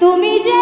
তুমি যে